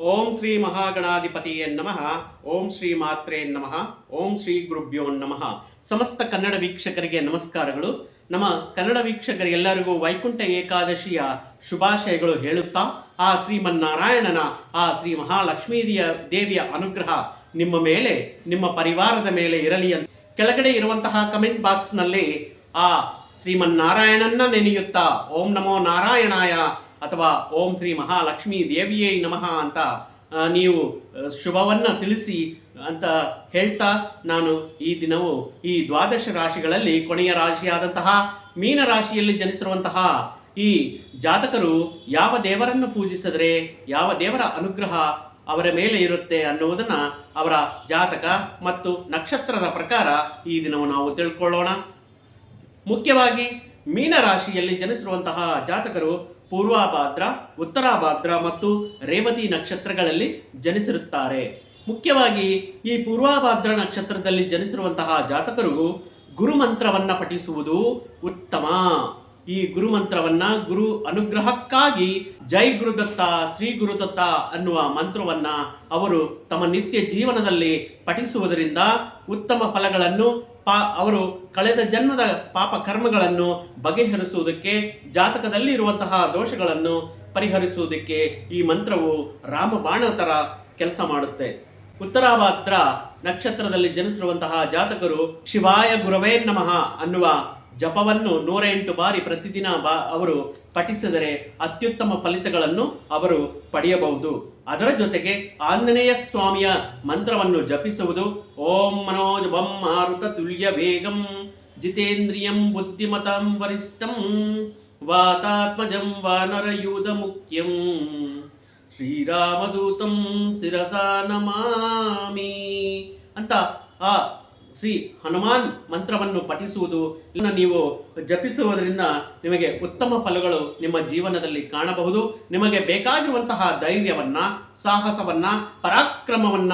ಓಂ ಶ್ರೀ ಮಹಾಗಣಾಧಿಪತಿಯೇ ನಮಃ. ಓಂ ಶ್ರೀ ಮಾತ್ರೇ ನಮಃ. ಓಂ ಶ್ರೀ ಗುರುಭ್ಯೋ ನಮಃ. ಸಮಸ್ತ ಕನ್ನಡ ವೀಕ್ಷಕರಿಗೆ ನಮಸ್ಕಾರಗಳು. ನಮ್ಮ ಕನ್ನಡ ವೀಕ್ಷಕರಿಗೆಲ್ಲರಿಗೂ ವೈಕುಂಠ ಏಕಾದಶಿಯ ಶುಭಾಶಯಗಳು ಹೇಳುತ್ತಾ, ಆ ಶ್ರೀಮನ್ನಾರಾಯಣನ, ಆ ಶ್ರೀ ಮಹಾಲಕ್ಷ್ಮೀ ದೇವಿಯ ಅನುಗ್ರಹ ನಿಮ್ಮ ಮೇಲೆ, ನಿಮ್ಮ ಪರಿವಾರದ ಮೇಲೆ ಇರಲಿ ಅಂತ ಕೆಳಗಡೆ ಇರುವಂತಹ ಕಮೆಂಟ್ ಬಾಕ್ಸ್ನಲ್ಲಿ ಆ ಶ್ರೀಮನ್ನಾರಾಯಣನ್ನ ನೆನೆಯುತ್ತಾ, ಓಂ ನಮೋ ನಾರಾಯಣಾಯ ಅಥವಾ ಓಂ ಶ್ರೀ ಮಹಾಲಕ್ಷ್ಮೀ ದೇವಿಯೇ ನಮಃ ಅಂತ ನೀವು ಶುಭವನ್ನು ತಿಳಿಸಿ ಅಂತ ಹೇಳ್ತಾ ನಾನು ಈ ದಿನವು ಈ ದ್ವಾದಶ ರಾಶಿಗಳಲ್ಲಿ ಕೊನೆಯ ರಾಶಿಯಾದಂತಹ ಮೀನ ರಾಶಿಯಲ್ಲಿ ಜನಿಸಿರುವಂತಹ ಈ ಜಾತಕರು ಯಾವ ದೇವರನ್ನು ಪೂಜಿಸಿದರೆ, ಯಾವ ದೇವರ ಅನುಗ್ರಹ ಅವರ ಮೇಲೆ ಇರುತ್ತೆ ಅನ್ನುವುದನ್ನು ಅವರ ಜಾತಕ ಮತ್ತು ನಕ್ಷತ್ರದ ಪ್ರಕಾರ ಈ ದಿನವು ನಾವು ತಿಳ್ಕೊಳ್ಳೋಣ. ಮುಖ್ಯವಾಗಿ ಮೀನ ರಾಶಿಯಲ್ಲಿ ಜನಿಸಿರುವಂತಹ ಜಾತಕರು ಪೂರ್ವಾಭಾದ್ರ, ಉತ್ತರಾಭಾದ್ರ ಮತ್ತು ರೇವತಿ ನಕ್ಷತ್ರಗಳಲ್ಲಿ ಜನಿಸಿರುತ್ತಾರೆ. ಮುಖ್ಯವಾಗಿ ಈ ಪೂರ್ವಾಭಾದ್ರ ನಕ್ಷತ್ರದಲ್ಲಿ ಜನಿಸಿರುವಂತಹ ಜಾತಕರು ಗುರುಮಂತ್ರವನ್ನು ಪಠಿಸುವುದು ಉತ್ತಮ. ಈ ಗುರುಮಂತ್ರವನ್ನ ಗುರು ಅನುಗ್ರಹಕ್ಕಾಗಿ ಜೈ ಗುರುದತ್ತ ಶ್ರೀ ಗುರುದತ್ತ ಅನ್ನುವ ಮಂತ್ರವನ್ನ ಅವರು ತಮ್ಮ ನಿತ್ಯ ಜೀವನದಲ್ಲಿ ಪಠಿಸುವುದರಿಂದ ಉತ್ತಮ ಫಲಗಳನ್ನು ಪಾ ಅವರು ಕಳೆದ ಜನ್ಮದ ಪಾಪ ಕರ್ಮಗಳನ್ನು ಬಗೆಹರಿಸುವುದಕ್ಕೆ ಜಾತಕದಲ್ಲಿ ಇರುವಂತಹ ದೋಷಗಳನ್ನು ಪರಿಹರಿಸುವುದಕ್ಕೆ ಈ ಮಂತ್ರವು ರಾಮಬಾಣ ತರ ಕೆಲಸ ಮಾಡುತ್ತೆ. ಉತ್ತರಾಭಾದ್ರ ನಕ್ಷತ್ರದಲ್ಲಿ ಜನಿಸಿರುವಂತಹ ಜಾತಕರು ಶಿವಾಯ ಗುರವೇ ನಮಃ ಅನ್ನುವ ಜಪವನ್ನು ನೂರ ಎಂಟು ಬಾರಿ ಪ್ರತಿದಿನ ಬಾ ಅವರು ಪಠಿಸಿದರೆ ಅತ್ಯುತ್ತಮ ಫಲಿತಗಳನ್ನು ಅವರು ಪಡೆಯಬಹುದು. ಅದರ ಜೊತೆಗೆ ಆಂಜನೇಯ ಸ್ವಾಮಿಯ ಮಂತ್ರವನ್ನು ಜಪಿಸುವುದು. ಓಂ ಮನೋಜ್ ಬಂ ಮಾರುತ ತುಲ್ಯ ವೇಗಂ ಜಿತೇಂದ್ರಿಯಂ ಬುದ್ಧಿಮತಾಂ ವರಿಷ್ಠಂ ವಾತಾತ್ಮಜಂ ವಾನರಯೂಧ ಮುಖ್ಯಂ ಶ್ರೀರಾಮದೂತಂ ಶಿರಸಾ ನಮಾಮಿ ಅಂತ ಆ ಶ್ರೀ ಹನುಮಾನ್ ಮಂತ್ರವನ್ನು ಪಠಿಸುವುದು ಇದನ್ನು ನೀವು ಜಪಿಸುವುದರಿಂದ ನಿಮಗೆ ಉತ್ತಮ ಫಲಗಳು ನಿಮ್ಮ ಜೀವನದಲ್ಲಿ ಕಾಣಬಹುದು. ನಿಮಗೆ ಬೇಕಾಗಿರುವಂತಹ ಧೈರ್ಯವನ್ನ, ಸಾಹಸವನ್ನ, ಪರಾಕ್ರಮವನ್ನ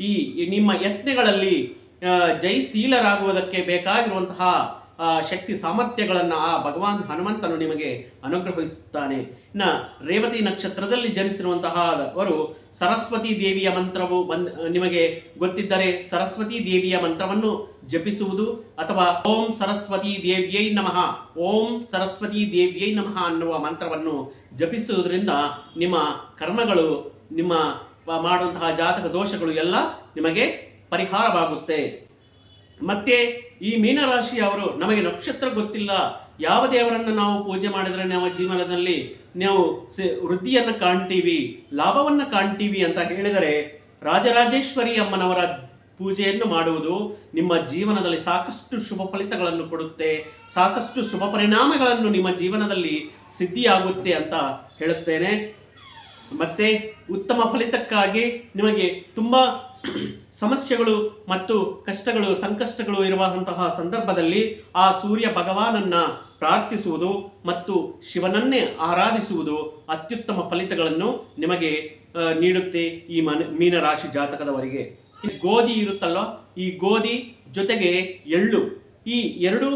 ಈ ನಿಮ್ಮ ಯತ್ನಗಳಲ್ಲಿ ಜಯಶೀಲರಾಗುವುದಕ್ಕೆ ಬೇಕಾಗಿರುವಂತಹ ಶಕ್ತಿ ಸಾಮರ್ಥ್ಯಗಳನ್ನು ಆ ಭಗವಾನ್ ಹನುಮಂತನು ನಿಮಗೆ ಅನುಗ್ರಹಿಸುತ್ತಾನೆ. ಇನ್ನು ರೇವತಿ ನಕ್ಷತ್ರದಲ್ಲಿ ಜನಿಸಿರುವಂತಹ ಅವರು ಸರಸ್ವತಿ ದೇವಿಯ ಮಂತ್ರವು ಬಂದ್ ನಿಮಗೆ ಗೊತ್ತಿದ್ದರೆ ಸರಸ್ವತಿ ದೇವಿಯ ಮಂತ್ರವನ್ನು ಜಪಿಸುವುದು ಅಥವಾ ಓಂ ಸರಸ್ವತಿ ದೇವಿಯೈ ನಮಃ, ಓಂ ಸರಸ್ವತಿ ದೇವಿಯೈ ನಮಃ ಅನ್ನುವ ಮಂತ್ರವನ್ನು ಜಪಿಸುವುದರಿಂದ ನಿಮ್ಮ ಕರ್ಮಗಳು, ನಿಮ್ಮ ಮಾಡುವಂತಹ ಜಾತಕ ದೋಷಗಳು ಎಲ್ಲ ನಿಮಗೆ ಪರಿಹಾರವಾಗುತ್ತೆ. ಮತ್ತೆ ಈ ಮೀನರಾಶಿಯವರು ನಮಗೆ ನಕ್ಷತ್ರ ಗೊತ್ತಿಲ್ಲ. ಯಾವ ದೇವರನ್ನು ನಾವು ಪೂಜೆ ಮಾಡಿದರೆ ನಮ್ಮ ಜೀವನದಲ್ಲಿ ನಾವು ವೃದ್ಧಿಯನ್ನು ಕಾಣ್ತೀವಿ, ಲಾಭವನ್ನು ಕಾಣ್ತೀವಿ ಅಂತ ಹೇಳಿದರೆ ರಾಜರಾಜೇಶ್ವರಿ ಅಮ್ಮನವರ ಪೂಜೆಯನ್ನು ಮಾಡುವುದು ನಿಮ್ಮ ಜೀವನದಲ್ಲಿ ಸಾಕಷ್ಟು ಶುಭ ಫಲಿತಗಳನ್ನು ಕೊಡುತ್ತೆ, ಸಾಕಷ್ಟು ಶುಭ ಪರಿಣಾಮಗಳನ್ನು ನಿಮ್ಮ ಜೀವನದಲ್ಲಿ ಸಿದ್ಧಿಯಾಗುತ್ತೆ ಅಂತ ಹೇಳುತ್ತೇನೆ. ಮತ್ತೆ ಉತ್ತಮ ಫಲಿತಕ್ಕಾಗಿ ನಿಮಗೆ ತುಂಬ ಸಮಸ್ಯೆಗಳು ಮತ್ತು ಕಷ್ಟಗಳು, ಸಂಕಷ್ಟಗಳು ಇರುವಂತಹ ಸಂದರ್ಭದಲ್ಲಿ ಆ ಸೂರ್ಯ ಭಗವಾನನ್ನ ಪ್ರಾರ್ಥಿಸುವುದು ಮತ್ತು ಶಿವನನ್ನೇ ಆರಾಧಿಸುವುದು ಅತ್ಯುತ್ತಮ ಫಲಿತಗಳನ್ನು ನಿಮಗೆ ನೀಡುತ್ತೆ ಈ ಮನ, ಮೀನರಾಶಿ ಜಾತಕದವರಿಗೆ. ಗೋಧಿ ಇರುತ್ತಲ್ಲ, ಈ ಗೋಧಿ ಜೊತೆಗೆ ಎಳ್ಳು. ಈ ಎರಡು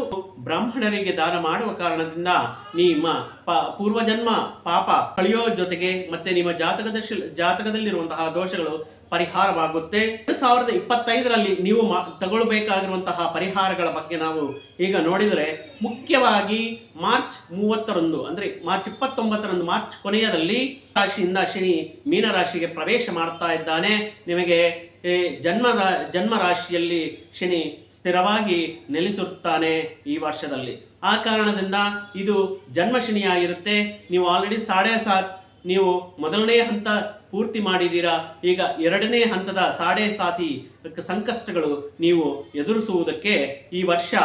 ಬ್ರಾಹ್ಮಣರಿಗೆ ದಾನ ಮಾಡುವ ಕಾರಣದಿಂದ ನಿಮ್ಮ ಪ, ಪೂರ್ವಜನ್ಮ ಪಾಪ ಕಳೆಯೋ ಜೊತೆಗೆ ಮತ್ತೆ ನಿಮ್ಮ ಜಾತಕದ ಜಾತಕದಲ್ಲಿರುವಂತಹ ದೋಷಗಳು ಪರಿಹಾರವಾಗುತ್ತೆ. ಎರಡು ಸಾವಿರದ ಇಪ್ಪತ್ತೈದರಲ್ಲಿ ನೀವು ತಗೊಳ್ಬೇಕಾಗಿರುವಂತಹ ಪರಿಹಾರಗಳ ಬಗ್ಗೆ ನಾವು ಈಗ ನೋಡಿದರೆ, ಮುಖ್ಯವಾಗಿ ಮಾರ್ಚ್ ಮೂವತ್ತರಂದು, ಅಂದ್ರೆ ಮಾರ್ಚ್ ಇಪ್ಪತ್ತೊಂಬತ್ತರಂದು, ಮಾರ್ಚ್ ಕೊನೆಯದಲ್ಲಿ ರಾಶಿಯಿಂದ ಶನಿ ಮೀನರಾಶಿಗೆ ಪ್ರವೇಶ ಮಾಡ್ತಾ ಇದ್ದಾನೆ. ನಿಮಗೆ ಜನ್ಮ ಜನ್ಮ ರಾಶಿಯಲ್ಲಿ ಶನಿ ಸ್ಥಿರವಾಗಿ ನೆಲೆಸಿರುತ್ತಾನೆ ಈ ವರ್ಷದಲ್ಲಿ. ಆ ಕಾರಣದಿಂದ ಇದು ಜನ್ಮ ಶನಿಯಾಗಿರುತ್ತೆ. ನೀವು ಆಲ್ರೆಡಿ ಸಾಡೆ ಸಾತ್, ನೀವು ಮೊದಲನೇ ಹಂತ ಪೂರ್ತಿ ಮಾಡಿದ್ದೀರಾ? ಈಗ ಎರಡನೇ ಹಂತದ ಸಾಡೆ ಸಾತಿ ಸಂಕಷ್ಟಗಳು ನೀವು ಎದುರಿಸುವುದಕ್ಕೆ ಈ ವರ್ಷ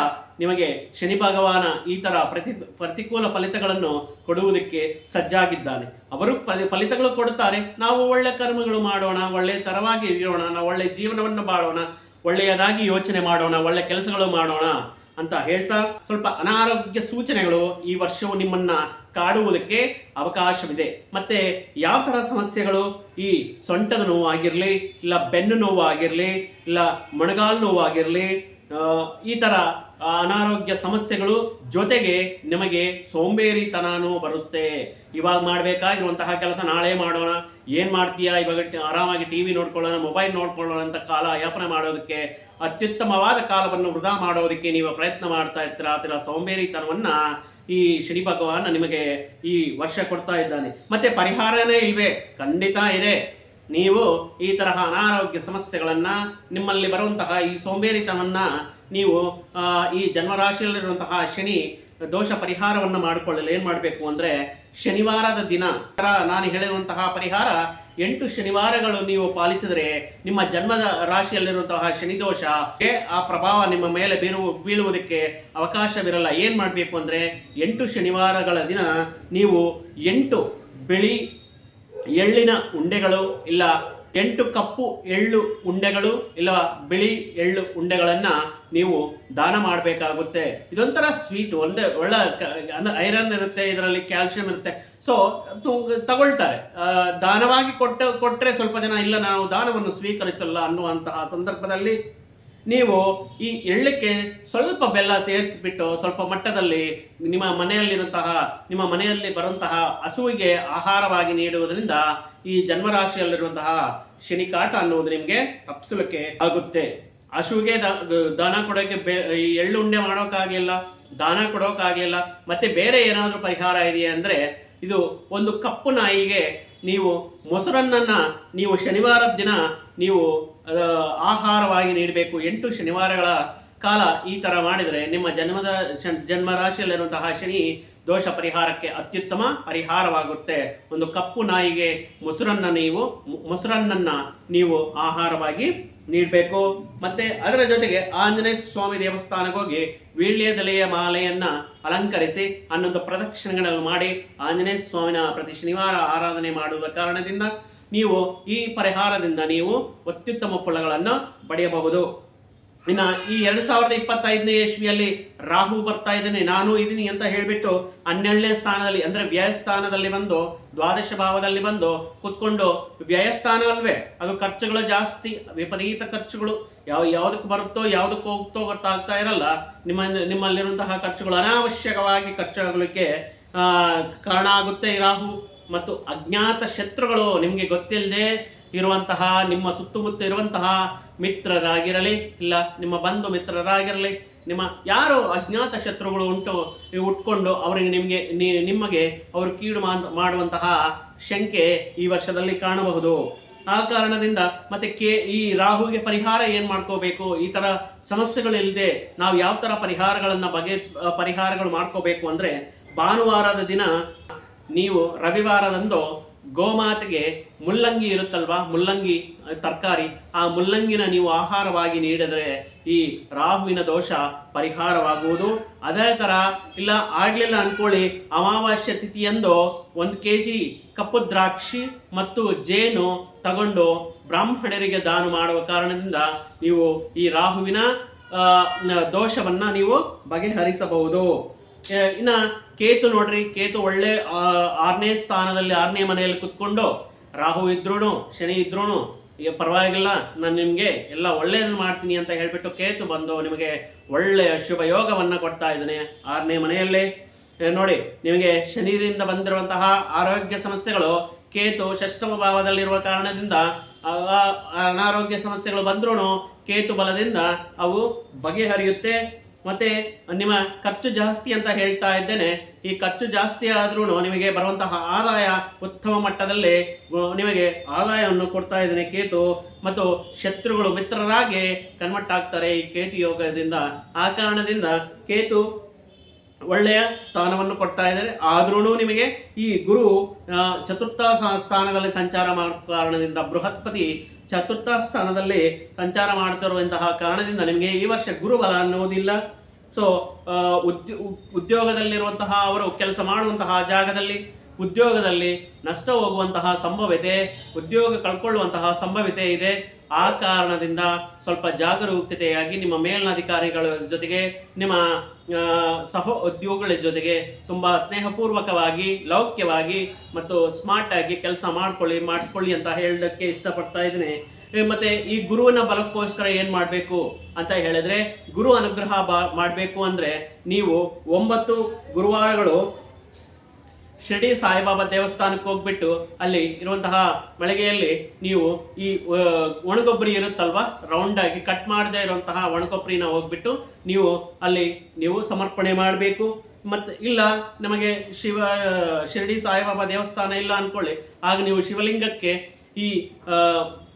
ನಿಮಗೆ ಶನಿ ಭಗವಾನ ಈ ತರ ಪ್ರತಿ ಪ್ರತಿಕೂಲ ಫಲಿತಗಳನ್ನು ಕೊಡುವುದಕ್ಕೆ ಸಜ್ಜಾಗಿದ್ದಾನೆ. ಅವರು ಫಲಿ- ಫಲಿತಗಳು ಕೊಡುತ್ತಾರೆ. ನಾವು ಒಳ್ಳೆ ಕರ್ಮಗಳು ಮಾಡೋಣ ಒಳ್ಳೆಯ ತರವಾಗಿ ಇರೋಣ, ನಾವು ಒಳ್ಳೆ ಜೀವನವನ್ನು ಬಾಳೋಣ, ಒಳ್ಳೆಯದಾಗಿ ಯೋಚನೆ ಮಾಡೋಣ, ಒಳ್ಳೆ ಕೆಲಸಗಳು ಮಾಡೋಣ. ಅಂತ ಹೇಳ್ತಾ ಸ್ವಲ್ಪ ಅನಾರೋಗ್ಯ ಸೂಚನೆಗಳು ಈ ವರ್ಷವು ನಿಮ್ಮನ್ನ ಕಾಡುವುದಕ್ಕೆ ಅವಕಾಶವಿದೆ. ಮತ್ತೆ ಯಾವ ತರ ಸಮಸ್ಯೆಗಳು? ಈ ಸೊಂಟದ ನೋವು ಆಗಿರಲಿ ಇಲ್ಲ ಬೆನ್ನು ನೋವು ಆಗಿರಲಿ ಇಲ್ಲ ಮೊಣಗಾಲು ನೋವು ಆಗಿರಲಿ ಈ ಆ, ಅನಾರೋಗ್ಯ ಸಮಸ್ಯೆಗಳು ಜೊತೆಗೆ ನಿಮಗೆ ಸೋಂಬೇರಿತನನೂ ಬರುತ್ತೆ. ಇವಾಗ ಮಾಡಬೇಕಾಗಿರುವಂತಹ ಕೆಲಸ ನಾಳೆ ಮಾಡೋಣ. ಏನು ಮಾಡ್ತೀಯಾ? ಇವಾಗ ಆರಾಮಾಗಿ ಟಿ ವಿ ನೋಡ್ಕೊಳ್ಳೋಣ, ಮೊಬೈಲ್ ನೋಡ್ಕೊಳ್ಳೋಣ ಅಂತ ಕಾಲ ಯಾಪನೆ ಮಾಡೋದಕ್ಕೆ, ಅತ್ಯುತ್ತಮವಾದ ಕಾಲವನ್ನು ವೃಧಾ ಮಾಡೋದಕ್ಕೆ ನೀವು ಪ್ರಯತ್ನ ಮಾಡ್ತಾ ಇರ್ತೀರ? ಅದರ ಸೋಂಬೇರಿತನವನ್ನ ಈ ಶ್ರೀ ಭಗವಾನ ನಿಮಗೆ ಈ ವರ್ಷ ಕೊಡ್ತಾ ಇದ್ದಾನೆ. ಮತ್ತೆ ಪರಿಹಾರನೇ ಇವೆ ಖಂಡಿತ ಇದೆ. ನೀವು ಈ ತರಹ ಅನಾರೋಗ್ಯ ಸಮಸ್ಯೆಗಳನ್ನ ನಿಮ್ಮಲ್ಲಿ ಬರುವಂತಹ ಈ ಸೋಂಬೇರಿತನವನ್ನ ನೀವು ಈ ಜನ್ಮರಾಶಿಯಲ್ಲಿರುವಂತಹ ಶನಿ ದೋಷ ಪರಿಹಾರವನ್ನು ಮಾಡಿಕೊಳ್ಳಲು ಏನು ಮಾಡಬೇಕು ಅಂದರೆ ಶನಿವಾರದ ದಿನ. ನಾನು ಹೇಳಿರುವಂತಹ ಪರಿಹಾರ, ಎಂಟು ಶನಿವಾರಗಳು ನೀವು ಪಾಲಿಸಿದರೆ ನಿಮ್ಮ ಜನ್ಮದ ರಾಶಿಯಲ್ಲಿರುವಂತಹ ಶನಿ ದೋಷ ಆ ಪ್ರಭಾವ ನಿಮ್ಮ ಮೇಲೆ ಬೀರು, ಬೀಳುವುದಕ್ಕೆ ಅವಕಾಶವಿರಲ್ಲ. ಏನು ಮಾಡಬೇಕು ಅಂದರೆ ಎಂಟು ಶನಿವಾರಗಳ ದಿನ ನೀವು ಎಂಟು ಬಿಳಿ ಎಳ್ಳಿನ ಉಂಡೆಗಳು, ಇಲ್ಲ ಎಂಟು ಕಪ್ಪು ಎಳ್ಳು ಉಂಡೆಗಳು ಇಲ್ಲ ಬಿಳಿ ಎಳ್ಳು ಉಂಡೆಗಳನ್ನು ನೀವು ದಾನ ಮಾಡಬೇಕಾಗುತ್ತೆ. ಇದೊಂಥರ ಸ್ವೀಟ್ ಒಂದೇ ಒಳ್ಳೆ ಐರನ್ ಇರುತ್ತೆ, ಇದರಲ್ಲಿ ಕ್ಯಾಲ್ಸಿಯಂ ಇರುತ್ತೆ. ಸೊ ತಗೊಳ್ತಾರೆ. ದಾನವಾಗಿ ಕೊಟ್ಟು ಕೊಟ್ಟರೆ ಸ್ವಲ್ಪ ಜನ ಇಲ್ಲ, ನಾವು ದಾನವನ್ನು ಸ್ವೀಕರಿಸಲ್ಲ ಅನ್ನುವಂತಹ ಸಂದರ್ಭದಲ್ಲಿ ನೀವು ಈ ಎಳ್ಳಕ್ಕೆ ಸ್ವಲ್ಪ ಬೆಲ್ಲ ಸೇರಿಸಿಬಿಟ್ಟು ಸ್ವಲ್ಪ ಮಟ್ಟದಲ್ಲಿ ನಿಮ್ಮ ಮನೆಯಲ್ಲಿರುವಂತಹ, ನಿಮ್ಮ ಮನೆಯಲ್ಲಿ ಬರುವಂತಹ ಹಸುವಿಗೆ ಆಹಾರವಾಗಿ ನೀಡುವುದರಿಂದ ಈ ಜನ್ಮರಾಶಿಯಲ್ಲಿರುವಂತಹ ಶನಿಕಾಟ ಅನ್ನುವುದು ನಿಮಗೆ ತಪ್ಪಿಸಲಿಕ್ಕೆ ಆಗುತ್ತೆ. ಹಸುವಿಗೆ ದಾನ ಕೊಡೋಕೆ ಬೆ, ಈ ಎಳ್ಳು ಉಂಡೆ ಮಾಡೋಕ್ಕಾಗಲಿಲ್ಲ ದಾನ ಕೊಡೋಕ್ಕಾಗಲಿಲ್ಲ ಮತ್ತೆ ಬೇರೆ ಏನಾದರೂ ಪರಿಹಾರ ಇದೆಯಾ ಅಂದರೆ ಇದು ಒಂದು ಕಪ್ಪು ನಾಯಿಗೆ ನೀವು ಮೊಸರನ್ನ ನೀವು ಶನಿವಾರದ ದಿನ ನೀವು ಆಹಾರವಾಗಿ ನೀಡಬೇಕು ಎಂಟು ಶನಿವಾರಗಳ ಕಾಲ ಈ ಥರ ಮಾಡಿದರೆ ನಿಮ್ಮ ಜನ್ಮದ ಜನ್ಮ ರಾಶಿಯಲ್ಲಿರುವಂತಹ ಶನಿ ದೋಷ ಪರಿಹಾರಕ್ಕೆ ಅತ್ಯುತ್ತಮ ಪರಿಹಾರವಾಗುತ್ತೆ. ಒಂದು ಕಪ್ಪು ನಾಯಿಗೆ ಮೊಸರನ್ನ ನೀವು ಮೊಸರನ್ನನ್ನು ನೀವು ಆಹಾರವಾಗಿ ನೀಡಬೇಕು. ಮತ್ತೆ ಅದರ ಜೊತೆಗೆ ಆಂಜನೇಯ ಸ್ವಾಮಿ ದೇವಸ್ಥಾನಕ್ಕೆ ಹೋಗಿ ವೀಳ್ಯದೆಲೆಯ ಮಾಲೆಯನ್ನ ಅಲಂಕರಿಸಿ ಹನ್ನೊಂದು ಪ್ರದಕ್ಷಿಣೆಗಳನ್ನು ಮಾಡಿ ಆಂಜನೇಯ ಸ್ವಾಮಿನ ಪ್ರತಿ ಶನಿವಾರ ಆರಾಧನೆ ಮಾಡುವ ಕಾರಣದಿಂದ ನೀವು ಈ ಪರಿಹಾರದಿಂದ ನೀವು ಅತ್ಯುತ್ತಮ ಫಲಗಳನ್ನು ಪಡೆಯಬಹುದು. ಇನ್ನು ಈ ಎರಡು ಸಾವಿರದ ಇಪ್ಪತ್ತೈದನೇ ಇಸ್ವಿಯಲ್ಲಿ ರಾಹು ಬರ್ತಾ ಇದ್ದೀನಿ, ನಾನು ಇದ್ದೀನಿ ಅಂತ ಹೇಳಿಬಿಟ್ಟು ಹನ್ನೆರಡನೇ ಸ್ಥಾನದಲ್ಲಿ, ಅಂದರೆ ವ್ಯಯಸ್ಥಾನದಲ್ಲಿ ಬಂದು, ದ್ವಾದಶ ಭಾವದಲ್ಲಿ ಬಂದು ಕುತ್ಕೊಂಡು ವ್ಯಯಸ್ಥಾನ ಅಲ್ವೇ? ಅದು ಖರ್ಚುಗಳು ಜಾಸ್ತಿ, ವಿಪರೀತ ಖರ್ಚುಗಳು. ಯಾವ ಯಾವುದಕ್ಕೆ ಬರುತ್ತೋ ಯಾವುದಕ್ಕೆ ಹೋಗುತ್ತೋ ಗೊತ್ತಾಗ್ತಾ ಇರಲ್ಲ. ನಿಮ್ಮ, ನಿಮ್ಮಲ್ಲಿರುವಂತಹ ಖರ್ಚುಗಳು ಅನಾವಶ್ಯಕವಾಗಿ ಖರ್ಚಾಗಲಿಕ್ಕೆ ಕಾರಣ ಆಗುತ್ತೆ ಈ ರಾಹು. ಮತ್ತು ಅಜ್ಞಾತ ಶತ್ರುಗಳು ನಿಮಗೆ ಗೊತ್ತಿಲ್ಲದೆ ಇರುವಂತಹ, ನಿಮ್ಮ ಸುತ್ತಮುತ್ತ ಇರುವಂತಹ ಮಿತ್ರರಾಗಿರಲಿ, ಇಲ್ಲ ನಿಮ್ಮ ಬಂಧು ಮಿತ್ರರಾಗಿರಲಿ, ನಿಮ್ಮ ಯಾರು ಅಜ್ಞಾತ ಶತ್ರುಗಳು ಉಂಟು, ನೀವು ಉಟ್ಕೊಂಡು ಅವರಿಗೆ ನಿಮಗೆ ನಿಮಗೆ ಅವರು ಕೀಡು ಮಾಡುವಂತಹ ಶಂಕೆ ಈ ವರ್ಷದಲ್ಲಿ ಕಾಣಬಹುದು. ಆ ಕಾರಣದಿಂದ ಮತ್ತೆ ಕೆ, ಈ ರಾಹುಗೆ ಪರಿಹಾರ ಏನು ಮಾಡ್ಕೋಬೇಕು? ಈ ಥರ ಸಮಸ್ಯೆಗಳಿಲ್ಲದೆ ನಾವು ಯಾವ ತರ ಪರಿಹಾರಗಳನ್ನ ಬಗೆ, ಪರಿಹಾರಗಳು ಮಾಡ್ಕೋಬೇಕು ಅಂದ್ರೆ, ಭಾನುವಾರದ ದಿನ ನೀವು ರವಿವಾರದಂದು ಗೋಮಾತೆಗೆ ಮುಲ್ಲಂಗಿ ಇರುತ್ತಲ್ವಾ? ಮುಲ್ಲಂಗಿ ತರಕಾರಿ. ಆ ಮುಲ್ಲಂಗಿನ ನೀವು ಆಹಾರವಾಗಿ ನೀಡಿದರೆ ಈ ರಾಹುವಿನ ದೋಷ ಪರಿಹಾರವಾಗುವುದು. ಅದೇ ತರ, ಇಲ್ಲ ಆಗಲಿಲ್ಲ ಅನ್ಕೊಳ್ಳಿ, ಅಮಾವಾಸ್ಯ ತಿಥಿಯಂದು ಒಂದು ಕೆ ಜಿ ಕಪ್ಪು ದ್ರಾಕ್ಷಿ ಮತ್ತು ಜೇನು ತಗೊಂಡು ಬ್ರಾಹ್ಮಣರಿಗೆ ದಾನ ಮಾಡುವ ಕಾರಣದಿಂದ ನೀವು ಈ ರಾಹುವಿನ ದೋಷವನ್ನು ನೀವು ಬಗೆಹರಿಸಬಹುದು. ಇನ್ನ ಕೇತು ನೋಡ್ರಿ, ಕೇತು ಒಳ್ಳೆ ಆರನೇ ಸ್ಥಾನದಲ್ಲಿ, ಆರನೇ ಮನೆಯಲ್ಲಿ ಕುತ್ಕೊಂಡು, ರಾಹು ಇದ್ರೂನು, ಶನಿ ಇದ್ರು ಪರವಾಗಿಲ್ಲ, ನಾನು ನಿಮಗೆ ಎಲ್ಲ ಒಳ್ಳೆಯದನ್ನು ಮಾಡ್ತೀನಿ ಅಂತ ಹೇಳ್ಬಿಟ್ಟು ಕೇತು ಬಂದು ನಿಮಗೆ ಒಳ್ಳೆಯ ಶುಭ ಯೋಗವನ್ನ ಕೊಡ್ತಾ ಇದ್ದಾನೆ ಆರನೇ ಮನೆಯಲ್ಲೇ. ನೋಡಿ, ನಿಮಗೆ ಶನಿಯಿಂದ ಬಂದಿರುವಂತಹ ಆರೋಗ್ಯ ಸಮಸ್ಯೆಗಳು ಕೇತು ಷಷ್ಟಮ ಭಾವದಲ್ಲಿರುವ ಕಾರಣದಿಂದ ಅನಾರೋಗ್ಯ ಸಮಸ್ಯೆಗಳು ಬಂದ್ರೂ ಕೇತು ಬಲದಿಂದ ಅವು ಬಗೆಹರಿಯುತ್ತೆ. ಮತ್ತೆ ನಿಮ್ಮ ಖರ್ಚು ಜಾಸ್ತಿ ಅಂತ ಹೇಳ್ತಾ ಇದ್ದೇನೆ, ಈ ಖರ್ಚು ಜಾಸ್ತಿ ಆದ್ರೂ ನಿಮಗೆ ಬರುವಂತಹ ಆದಾಯ ಉತ್ತಮ ಮಟ್ಟದಲ್ಲಿ ನಿಮಗೆ ಆದಾಯವನ್ನು ಕೊಡ್ತಾ ಇದ್ದೇನೆ ಕೇತು. ಮತ್ತು ಶತ್ರುಗಳು ಮಿತ್ರರಾಗಿ ಕನ್ವರ್ಟ್ ಆಗ್ತಾರೆ ಈ ಕೇತು ಯೋಗದಿಂದ. ಆ ಕಾರಣದಿಂದ ಕೇತು ಒಳ್ಳೆಯ ಸ್ಥಾನವನ್ನು ಕೊಡ್ತಾ ಇದ್ದಾರೆ. ಆದ್ರೂ ನಿಮಗೆ ಈ ಗುರು ಚತುರ್ಥ ಸ್ಥಾ- ಸ್ಥಾನದಲ್ಲಿ ಸಂಚಾರ ಮಾಡುವ ಕಾರಣದಿಂದ ಬೃಹಸ್ಪತಿ ಚತುರ್ಥ ಸ್ಥಾನದಲ್ಲಿ ಸಂಚಾರ ಮಾಡ್ತಿರುವಂತಹ ಕಾರಣದಿಂದ ನಿಮಗೆ ಈ ವರ್ಷ ಗುರುಬಲ ಅನ್ನುವುದಿಲ್ಲ ಸೊ ಉದ್ಯೋ, ಉದ್ಯೋಗದಲ್ಲಿರುವಂತಹ ಅವರು ಕೆಲಸ ಮಾಡುವಂತಹ ಜಾಗದಲ್ಲಿ, ಉದ್ಯೋಗದಲ್ಲಿ ನಷ್ಟ ಹೋಗುವಂತಹ ಸಂಭವ್ಯತೆ ಉದ್ಯೋಗ ಕಳ್ಕೊಳ್ಳುವಂತಹ ಸಂಭವ್ಯತೆ ಇದೆ. ಆ ಕಾರಣದಿಂದ ಸ್ವಲ್ಪ ಜಾಗರೂಕತೆಯಾಗಿ ನಿಮ್ಮ ಮೇಲನಾಧಿಕಾರಿಗಳ ಜೊತೆಗೆ, ನಿಮ್ಮ ಸಹ ಉದ್ಯೋಗಗಳ ಜೊತೆಗೆ ತುಂಬಾ ಸ್ನೇಹಪೂರ್ವಕವಾಗಿ, ಲೌಕ್ಯವಾಗಿ ಮತ್ತು ಸ್ಮಾರ್ಟ್ ಆಗಿ ಕೆಲಸ ಮಾಡ್ಕೊಳ್ಳಿ, ಮಾಡಿಸ್ಕೊಳ್ಳಿ ಅಂತ ಹೇಳೋದಕ್ಕೆ ಇಷ್ಟಪಡ್ತಾ ಇದ್ದೀನಿ. ಮತ್ತೆ ಈ ಗುರುವಿನ ಬಲಕ್ಕೋಸ್ಕರ ಏನ್ ಮಾಡಬೇಕು ಅಂತ ಹೇಳಿದ್ರೆ, ಗುರು ಅನುಗ್ರಹ ಬಾ, ಮಾಡಬೇಕು ಅಂದ್ರೆ ನೀವು ಒಂಬತ್ತು ಗುರುವಾರಗಳು ಶಿರಡಿ ಸಾಯಿಬಾಬಾ ದೇವಸ್ಥಾನಕ್ಕೆ ಹೋಗ್ಬಿಟ್ಟು ಅಲ್ಲಿ ಇರುವಂತಹ ಮಳಿಗೆಯಲ್ಲಿ ನೀವು ಈ ಒಣಗೊಬ್ಬರಿ ಇರುತ್ತಲ್ವಾ? ಆಗಿ ಕಟ್ ಮಾಡದೇ ಇರುವಂತಹ ಒಣಗೊಬ್ಬರಿನ ಹೋಗ್ಬಿಟ್ಟು ನೀವು ಅಲ್ಲಿ ನೀವು ಸಮರ್ಪಣೆ ಮಾಡಬೇಕು. ಮತ್ತು ಇಲ್ಲ, ನಮಗೆ ಶಿವ ಶಿರಡಿ ಸಾಯಿಬಾಬಾ ದೇವಸ್ಥಾನ ಇಲ್ಲ ಅನ್ಕೊಳ್ಳಿ. ಆಗ ನೀವು ಶಿವಲಿಂಗಕ್ಕೆ ಈ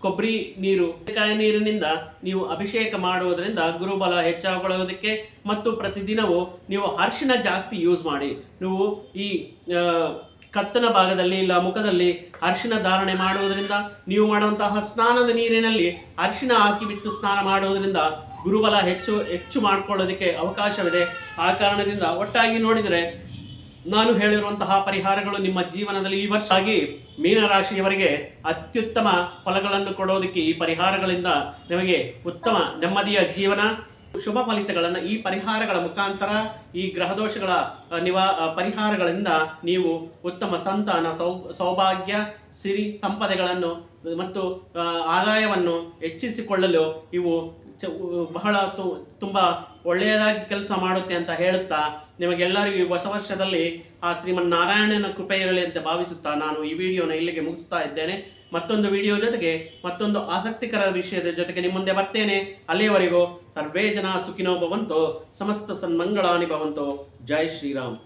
ಕೊಬ್ಬರಿ ನೀರು ಕಾಯಿ ನೀರಿನಿಂದ ನೀವು ಅಭಿಷೇಕ ಮಾಡುವುದರಿಂದ ಗುರುಬಲ ಹೆಚ್ಚಾಗೊಳ್ಳುವುದಕ್ಕೆ ಮತ್ತು ಪ್ರತಿದಿನವೂ ನೀವು ಅರಿಶಿನ ಜಾಸ್ತಿ ಯೂಸ್ ಮಾಡಿ. ನೀವು ಈ ಕತ್ತನ ಭಾಗದಲ್ಲಿ ಇಲ್ಲ ಮುಖದಲ್ಲಿ ಅರಿಶಿನ ಧಾರಣೆ ಮಾಡುವುದರಿಂದ ನೀವು ಮಾಡುವಂತಹ ಸ್ನಾನದ ನೀರಿನಲ್ಲಿ ಅರಿಶಿನ ಹಾಕಿಬಿಟ್ಟು ಸ್ನಾನ ಮಾಡುವುದರಿಂದ ಗುರುಬಲ ಹೆಚ್ಚು ಹೆಚ್ಚು ಮಾಡಿಕೊಳ್ಳೋದಕ್ಕೆ ಅವಕಾಶವಿದೆ. ಆ ಕಾರಣದಿಂದ ಒಟ್ಟಾಗಿ ನೋಡಿದರೆ ನಾನು ಹೇಳಿರುವಂತಹ ಪರಿಹಾರಗಳು ನಿಮ್ಮ ಜೀವನದಲ್ಲಿ ಈ ವರ್ಷ ಆಗಿ ಮೀನರಾಶಿಯವರಿಗೆ ಅತ್ಯುತ್ತಮ ಫಲಗಳನ್ನು ಕೊಡೋದಕ್ಕೆ ಈ ಪರಿಹಾರಗಳಿಂದ ನಿಮಗೆ ಉತ್ತಮ ನೆಮ್ಮದಿಯ ಜೀವನ, ಶುಭ ಫಲಿತಗಳನ್ನು ಈ ಪರಿಹಾರಗಳ ಮುಖಾಂತರ, ಈ ಗ್ರಹದೋಷಗಳ ನಿವಾ ಪರಿಹಾರಗಳಿಂದ ನೀವು ಉತ್ತಮ ಸಂತಾನ, ಸೌ, ಸೌಭಾಗ್ಯ, ಸಿರಿ ಸಂಪದೆಗಳನ್ನು ಮತ್ತು ಆದಾಯವನ್ನು ಹೆಚ್ಚಿಸಿಕೊಳ್ಳಲು ಇವು ಬಹಳ ತು ತುಂಬ ಒಳ್ಳೆಯದಾಗಿ ಕೆಲಸ ಮಾಡುತ್ತೆ ಅಂತ ಹೇಳುತ್ತಾ ನಿಮಗೆಲ್ಲರಿಗೂ ಈ ಹೊಸ ವರ್ಷದಲ್ಲಿ ಆ ಶ್ರೀಮನ್ ನಾರಾಯಣನ ಕೃಪೆ ಇರಲಿ ಅಂತ ಭಾವಿಸುತ್ತಾ ನಾನು ಈ ವಿಡಿಯೋನ ಇಲ್ಲಿಗೆ ಮುಗಿಸ್ತಾ ಇದ್ದೇನೆ. ಮತ್ತೊಂದು ವಿಡಿಯೋ ಜೊತೆಗೆ ಮತ್ತೊಂದು ಆಸಕ್ತಿಕರ ವಿಷಯದ ಜೊತೆಗೆ ನಿಮ್ಮ ಮುಂದೆ ಬರ್ತೇನೆ. ಅಲ್ಲಿಯವರೆಗೂ ಸರ್ವೇ ಜನ ಸುಖಿನೋ ಭವಂತೋ, ಸಮಸ್ತ ಸನ್ಮಂಗಳಾನಿ ಭವಂತೋ. ಜೈ ಶ್ರೀರಾಮ್.